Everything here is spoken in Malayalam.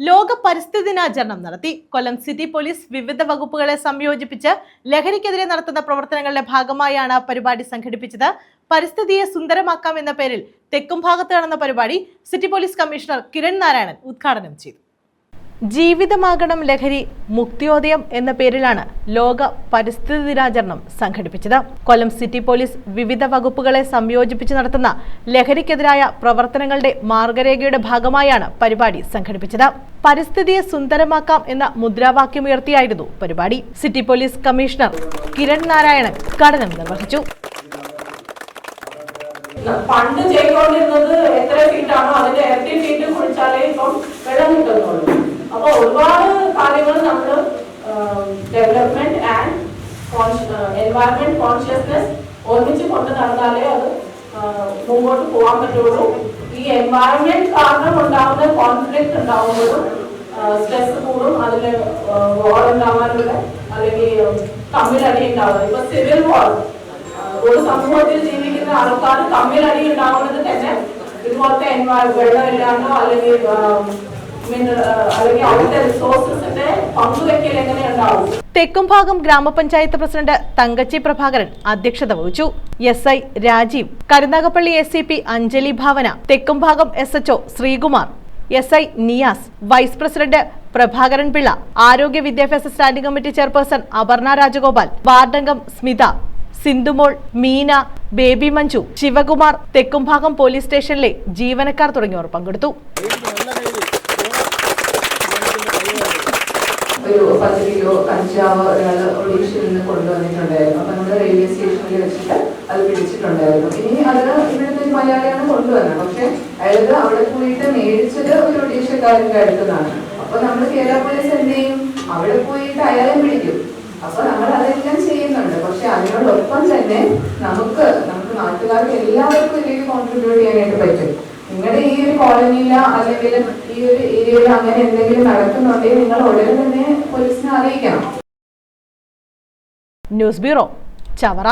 ലോക പരിസ്ഥിതി ദിനാചരണം നടത്തി. കൊല്ലം സിറ്റി പോലീസ് വിവിധ വകുപ്പുകളെ സംയോജിപ്പിച്ച് ലഹരിക്കെതിരെ നടത്തുന്ന പ്രവർത്തനങ്ങളുടെ ഭാഗമായാണ് പരിപാടി സംഘടിപ്പിച്ചത്. പരിസ്ഥിതിയെ സുന്ദരമാക്കാം എന്ന പേരിൽ തെക്കും ഭാഗത്ത് നടന്ന പരിപാടി city police commissioner Kiran Narayanan ഉദ്ഘാടനം ചെയ്തു. ജീവിതമാകണം ലഹരി മുക്തിയോദയം എന്ന പേരിലാണ് ലോക പരിസ്ഥിതി ദിനാചരണം സംഘടിപ്പിച്ചത്. കൊല്ലം സിറ്റി പോലീസ് വിവിധ വകുപ്പുകളെ സംയോജിപ്പിച്ച് നടത്തുന്ന ലഹരിക്കെതിരായ പ്രവർത്തനങ്ങളുടെ മാർഗരേഖയുടെ ഭാഗമായാണ് പരിപാടി സംഘടിപ്പിച്ചത്. പരിസ്ഥിതിയെ സുന്ദരമാക്കാം എന്ന മുദ്രാവാക്യം മുദ്രാവാക്യമുയർത്തിയായിരുന്നു പരിപാടി. City police commissioner Kiran Narayanan കടനം നിർവഹിച്ചു. പണ്ട് ചെയ്തുകൊണ്ടിരുന്നത് എത്ര ഫീറ്റാണോ അതിന്റെ ഇരട്ടി ഫീറ്റ് കുഴിച്ചാലേ ഇപ്പം വെള്ളം കിട്ടുന്നുള്ളൂ എൻവയറമെന്റ് കോൺഷ്യസ്നെസ് ഒരുമിച്ച് കൊണ്ട് നടന്നാലേ അത് മുമ്പോട്ട് പോകാൻ പറ്റുള്ളൂ. ഈ എൻവയറമെന്റ് കാരണം ഉണ്ടാകുന്ന കോൺഫ്ലിക്ട് ഉണ്ടാകുമ്പോഴും സ്ട്രെസ് കൂടും. അതിൽ വോർ ഉണ്ടാവാനുള്ള അല്ലെങ്കിൽ തമ്മിലടി ഉണ്ടാവുന്നത് ഇപ്പൊ സിവിൽ വോർ ഒരു സമൂഹത്തിൽ ജീവിക്കുന്ന ആൾക്കാർ തമ്മിൽ അടി ഉണ്ടാവുന്നത് തന്നെ ഇതുപോലത്തെ വെള്ളമില്ലാണ്ടോ അല്ലെങ്കിൽ ഉണ്ടാവും? തെക്കുംഭാഗം ഗ്രാമപഞ്ചായത്ത് പ്രസിഡന്റ് തങ്കച്ചി പ്രഭാകരൻ അധ്യക്ഷത വഹിച്ചു. S I Rajeev Karunagappally S C P Anjali Bhavana Thekkumbhagam S H O Sreekumar. S I Niyas vice president Prabhakaran Pillai ആരോഗ്യ വിദ്യാഭ്യാസ standing committee chairperson Aparna Rajagopal വാർഡംഗം Smitha Sindhumol Meena baby Manju Sivakumar Thekkumbhagam police സ്റ്റേഷനിലെ ജീവനക്കാർ തുടങ്ങിയവർ പങ്കെടുത്തു. ഒരു പത്ത് കിലോ കഞ്ചാവ് ഒരാൾ ഒഡീഷയിൽ നിന്ന് കൊണ്ടുവന്നിട്ടുണ്ടായിരുന്നു. അപ്പൊ നമ്മുടെ റെയിൽവേ സ്റ്റേഷനിൽ വെച്ചിട്ട് അത് പിടിച്ചിട്ടുണ്ടായിരുന്നു. ഇനി അത് ഇവിടുത്തെ ഒരു മലയാളിയാണ് കൊണ്ടുവന്നത്. പക്ഷെ അയാൾക്ക് അവിടെ പോയിട്ട് മേടിച്ചത് ഒരു ഒഡീഷക്കാരന്റെ അടുത്തതാണ് അപ്പൊ നമ്മൾ കേരള പോലീസ് എന്ത് ചെയ്യും? അവിടെ പോയിട്ട് അയാളെ പിടിക്കും. അപ്പൊ നമ്മൾ അതെല്ലാം ചെയ്യുന്നുണ്ട്. പക്ഷെ അതിനോടൊപ്പം തന്നെ നമുക്ക് നമുക്ക് നാട്ടുകാർക്ക് എല്ലാവർക്കും ഇതിലേക്ക് കോൺട്രിബ്യൂട്ട് ചെയ്യാനായിട്ട് പറ്റും. നിങ്ങളുടെ ഈ ഒരു കോളനിയിലോ അല്ലെങ്കിൽ ഈ ഒരു ഏരിയയിൽ അങ്ങനെ എന്തെങ്കിലും നടക്കുന്നുണ്ടെങ്കിൽ നിങ്ങൾ ഉടനെ തന്നെ പോലീസിനെ അറിയിക്കണം. News bureau Chavara.